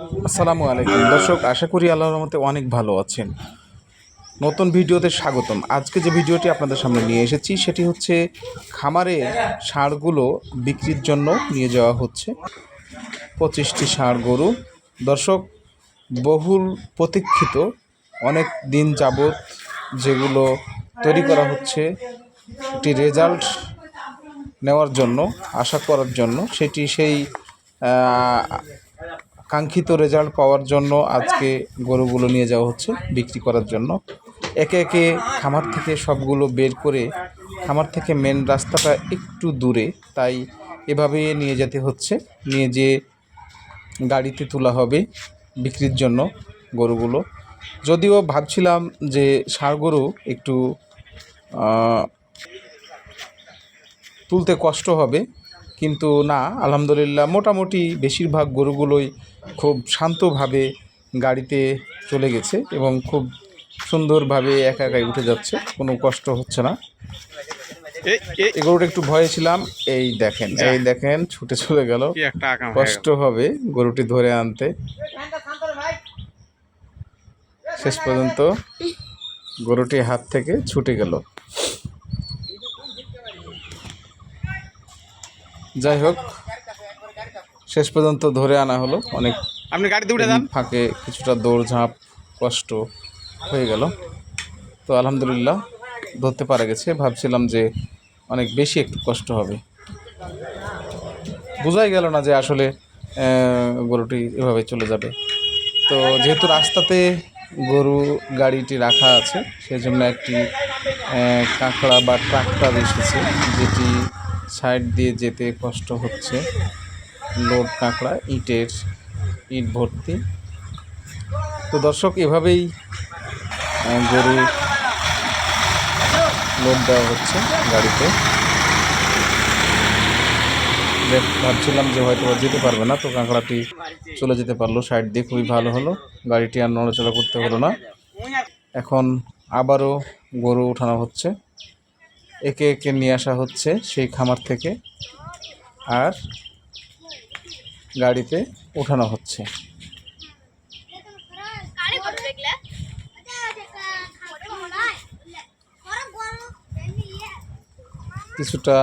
আসসালামু আলাইকুম। দর্শক, আশা করি আল্লাহর রহমতে অনেক ভালো আছেন। নতুন ভিডিওতে স্বাগতম। আজকে যে ভিডিওটি আপনাদের সামনে নিয়ে এসেছি, সেটি হচ্ছে খামারের ষাঁড়গুলো বিক্রির জন্য নিয়ে যাওয়া হচ্ছে। পঁচিশটি ষাঁড় গরু। দর্শক, বহুল প্রতীক্ষিত, অনেক দিন যাবৎ যেগুলো তৈরি করা হচ্ছে একটি রেজাল্ট নেওয়ার জন্য, আশা করার জন্য, সেটি সেই কাঙ্ক্ষিত রেজাল্ট পাওয়ার জন্য আজকে গরুগুলো নিয়ে যাওয়া হচ্ছে বিক্রি করার জন্য। একে একে খামার থেকে সবগুলো বের করে খামার থেকে মেন রাস্তাটা একটু দূরে, তাই এভাবে নিয়ে যেতে হচ্ছে। নিয়ে যে গাড়িতে তোলা হবে বিক্রির জন্য গরুগুলো। যদিও ভাবছিলাম যে ষাঁড় গরু একটু তুলতে কষ্ট হবে কিন্তু না আলহামদুলিল্লাহ মোটামুটি বেশিরভাগ গরুগুলোই খুব শান্তভাবে গাড়িতে চলে গেছে এবং খুব সুন্দরভাবে একা একাই উঠে যাচ্ছে কোনো কষ্ট হচ্ছে না। এই গরুটা একটু ভয়ে ছিলাম এই দেখেন এই দেখেন ছুটে চলে গেল। কষ্ট হবে গরুটি ধরে আনতে। শেষ পর্যন্ত গরুটি হাত থেকে ছুটে গেল। যাই হোক শেষ পর্যন্ত ধরে আনা হলো। অনেক আপনি গাড়িতে উঠে যান ফাঁকে কিছুটা দৌড়ঝাঁপ কষ্ট হয়ে গেল। তো আলহামদুলিল্লাহ ধরতে পারা গেছে। ভাবছিলাম যে অনেক বেশি একটু কষ্ট হবে। বোঝাই গেল না যে আসলে গরুটি এভাবে চলে যাবে। তো যেহেতু রাস্তাতে গরু গাড়িটি রাখা আছে সেই জন্য একটি কাঁকড়া বা ট্রাক্টর এসেছে যেটি সাইড দিয়ে যেতে কষ্ট হচ্ছে। লোড কাঁকড়া, ইটের ইট ভর্তি। তো দর্শক, এভাবেই গরু লোড দেওয়া হচ্ছে গাড়িতে। ভাবছিলাম যে হয়তো যেতে পারবে না, তো কাঁকড়াটি চলে যেতে পারল। সাইড দিয়ে খুবই ভালো হলো, গাড়িটি আর নড়াচড়া করতে হলো না। এখন আবারও গরু উঠানো হচ্ছে। একে একে নিয়ে আসা হচ্ছে সেই খামার থেকে আর গাড়িতে উঠানো হচ্ছে। কিছুটা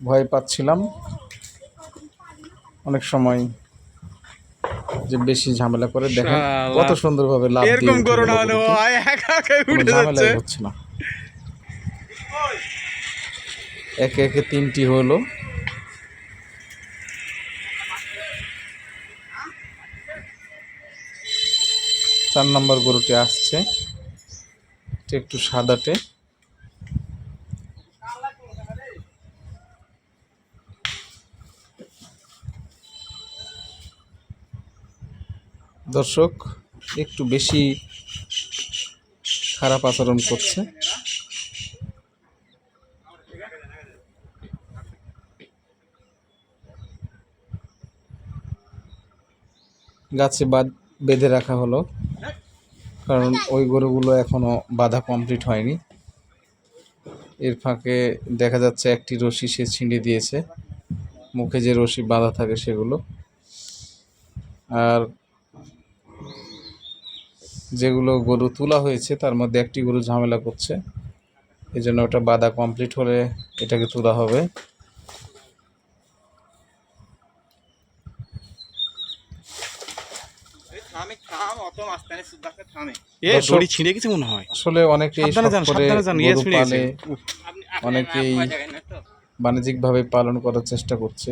ভয় পাচ্ছিলাম। অনেক সময় যে বেশি ঝামেলা করে দেখেন। কত সুন্দরভাবে লাভ এরকম করো না হলে গরুটি। আয় একা একা উঠে যাচ্ছে হচ্ছে না একে একে তিনটি হলো চার নম্বর গরুটি আসছে একটু সাদাটে দর্শক, একটু বেশি খারাপ আচরণ করছে। গাছে বাদ বেঁধে রাখা হলো, কারণ ওই গরুগুলো এখনও বাধা কমপ্লিট হয়নি। এর ফাঁকে দেখা যাচ্ছে একটি রশি সে ছিঁড়ে দিয়েছে। মুখে যে রশি বাঁধা থাকে সেগুলো। আর যেগুলো গরু তোলা হয়েছে তার মধ্যে একটি গরু ঝামেলা করছে। এই জন্য ওটা বাধা কমপ্লিট হলে এটাকে তোলা হবে। আসলে অনেকেই অনেকেই বাণিজ্যিকভাবে পালন করার চেষ্টা করছে।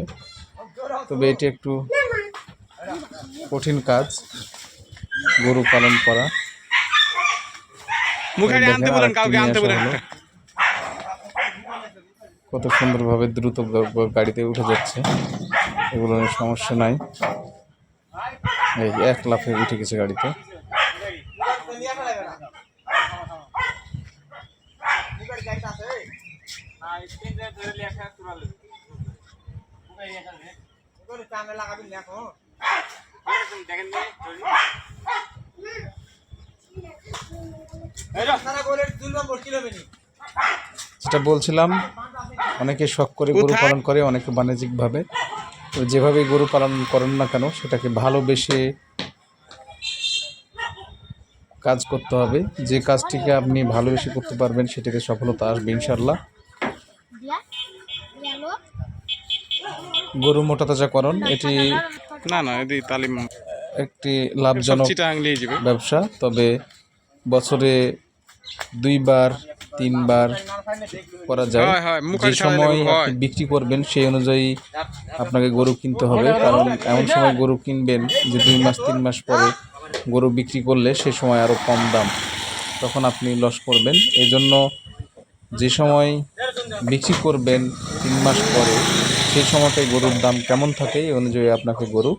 তবে এটি একটু কঠিন কাজ। গরু পালন করা। দেখেন। কত সুন্দরভাবে দ্রুত গাড়িতে উঠে যাচ্ছে। এগুলো নিয়ে সমস্যা নাই। এই এক লাফে উঠে গেছে গাড়িতে। যেটা বলছিলাম অনেকে শখ করে গরু পালন করে অনেকে বাণিজ্যিকভাবে। তো যেভাবে গরু পালন করেন না কেন সেটাকে ভালোবেসে কাজ করতে হবে। যে কাজটিকে আপনি ভালোবেসে করতে পারবেন সেটাতে সফলতা আসবে ইনশাল্লাহ গরু মোটাতাজাকরণ এটি না না এদি তালিম। একটি লাভজনক ব্যবসা তবে বছরে দুইবার তিনবার করা যায়। যে সময় আপনি বিক্রি করবেন সেই অনুযায়ী আপনাকে গরু কিনতে হবে। কারণ এমন সময় গরু কিনবেন যে দুই মাস তিন মাস পরে গরু বিক্রি করলে সে সময় আরও কম দাম। তখন আপনি লস করবেন। এই জন্য যে সময় বিক্রি করবেন তিন মাস পরে সেই সময়টাই গরুর দাম কেমন থাকে এই অনুযায়ী আপনাকে গরু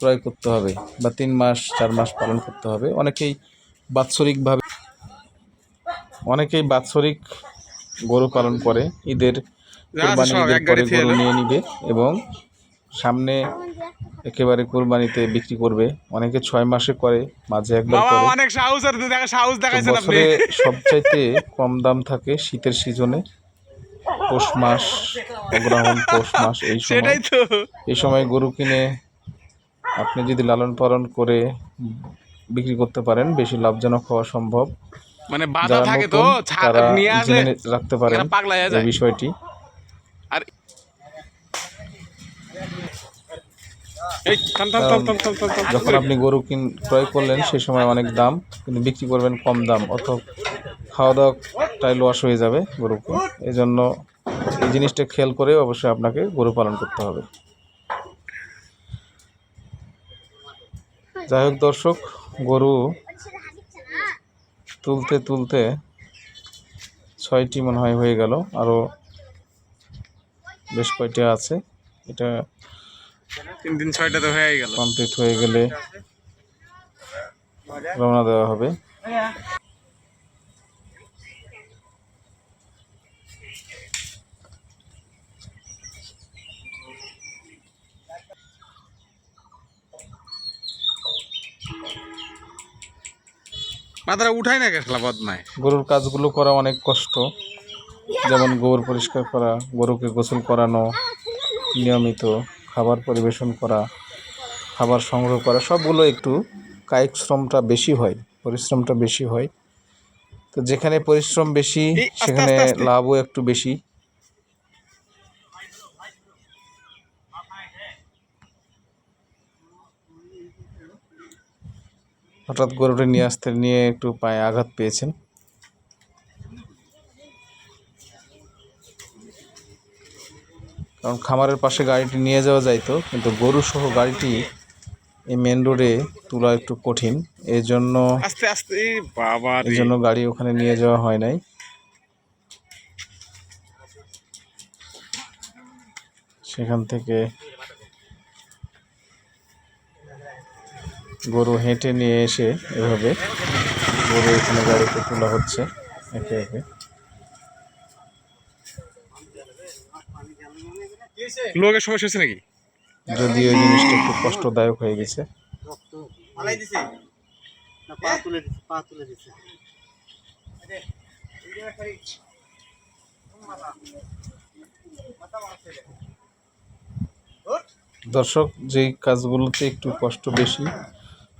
ক্রয় করতে হবে বা তিন মাস চার মাস পালন করতে হবে। অনেকেই বাৎসরিকভাবে অনেকেই বাৎসরিক গরু পালন করে ঈদের কোরবানি ঈদের পরে গরু নিয়ে নিবে এবং সামনে একেবারে কোরবানিতে বিক্রি করবে। অনেকে ছয় মাসে করে মাঝে একবার বাবা করে। অনেক সাহস আর দেখা সাহস দেখাইছেন আপনি বছরে সবচাইতে কম দাম থাকে শীতের সিজনে। পৌষ মাস অগ্রহণ পৌষ মাস এই সময়। এই সময় গরু কিনে আপনি যদি লালন পালন করে বিক্রি করতে পারেন বেশি লাভজনক হওয়া সম্ভব। মানে বাধা থাকে তো তারা জেনে রাখতে পারেন এই বিষয়টি। আর যখন আপনি গরু কিন ক্রয় করলেন সেই সময় অনেক দাম কিন্তু বিক্রি করবেন কম দাম অত খাওয়া দাওয়াটাই লস হয়ে যাবে গরুকে। এই জন্য এই জিনিসটা খেয়াল করে অবশ্যই আপনাকে গরু পালন করতে হবে। যাই হোক দর্শক গরু তুলতে তুলতে ছয়টি মনে হয় হয়ে গেল। আরও বেশ কয়টা আছে। এটা তিন দিন ছয়টা তো হয়ে গেল। কমপ্লিট হয়ে গেলে রওনা দেওয়া হবে। মাথাটা উঠাই না খেলা বদমায়? গরুর কাজগুলো করা অনেক কষ্ট। যেমন গোবর পরিষ্কার করা গরুকে গোসল করানো নিয়মিত খাবার পরিবেশন করা খাবার সংগ্রহ করা সবগুলো একটু কায়িক শ্রমটা বেশি হয় পরিশ্রমটা বেশি হয়। তো যেখানে পরিশ্রম বেশি সেখানে। লাভও একটু বেশি। হঠাৎ গরুটা নিয়ে আসতে নিয়ে একটু পায়ে আঘাত পেয়েছেন। কারণ খামারের পাশে গাড়িটি নিয়ে যাওয়া যাইতো কিন্তু গরু সহ গাড়িটি এই মেন রোডে তোলা একটু কঠিন। এই জন্য আস্তে আস্তে বাবা এই জন্য গাড়ি ওখানে নিয়ে যাওয়া হয় নাই। সেখান থেকে গরু হেঁটে নিয়ে এসে এভাবে গরু এখানে গাড়িতে তোলা হচ্ছে একে একে। লোকের সমস্যা হচ্ছে নাকি? যদিও এই জিনিসটা একটু কষ্টদায়ক হয়ে গেছে। দর্শক যেই কাজগুলোতে একটু কষ্ট বেশি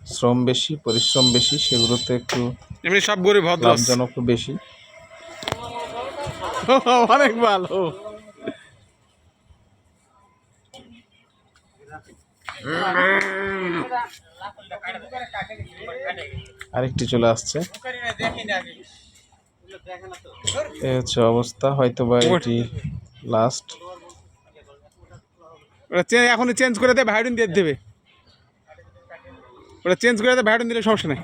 শ্রম বেশি পরিশ্রম বেশি সেগুলোতে একটু এমনি সব গরিব ভদ্র। লাভজনকও বেশি। অনেক ভালো। আরেকটি চলে আসছে। এই হচ্ছে অবস্থা হয়তো বা এটি লাস্ট এখনই চেঞ্জ করে দেয় ভাইডিন দিয়ে দেবে। ওটা চেঞ্জ করে ভাইডিন দিলে সমস্যা নেই।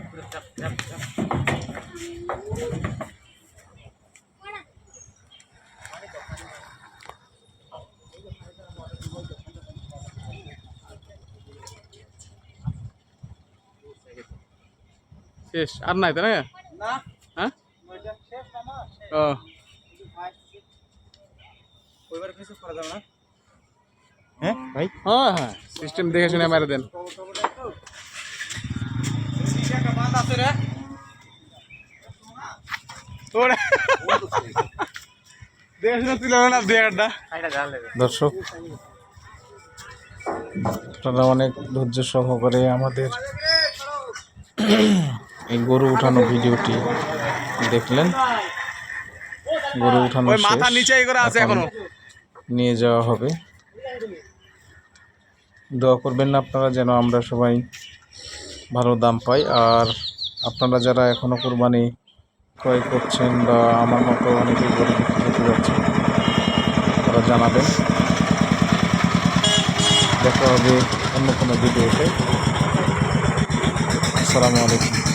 শেষ আর নাই তো না? হ্যাঁ? ওইটা শেষ না না ও। ওইবার কিছু করা যাবে না। হ্যাঁ ভাই। হ্যাঁ হ্যাঁ। সিস্টেম দেখে শুনে মেরে দেন। রে তুলে না দর্শক আপনারা অনেক ধৈর্য সহকারে আমাদের এই গরু উঠানো ভিডিওটি দেখলেন। গরু উঠানো মাথা নিচে করে আছে এখনও। নিয়ে যাওয়া হবে। দোয়া করবেন না আপনারা যেন আমরা সবাই ভালো দাম পাই। আর আপনারা যারা এখনও কোরবানি ক্রয় করছেন বা আমার মতো অনেকেই গরিব করতে যাচ্ছেন, তারা জানাবেন। দেখা হবে অন্য কোনো ভিডিওতে। আসসালামু আলাইকুম।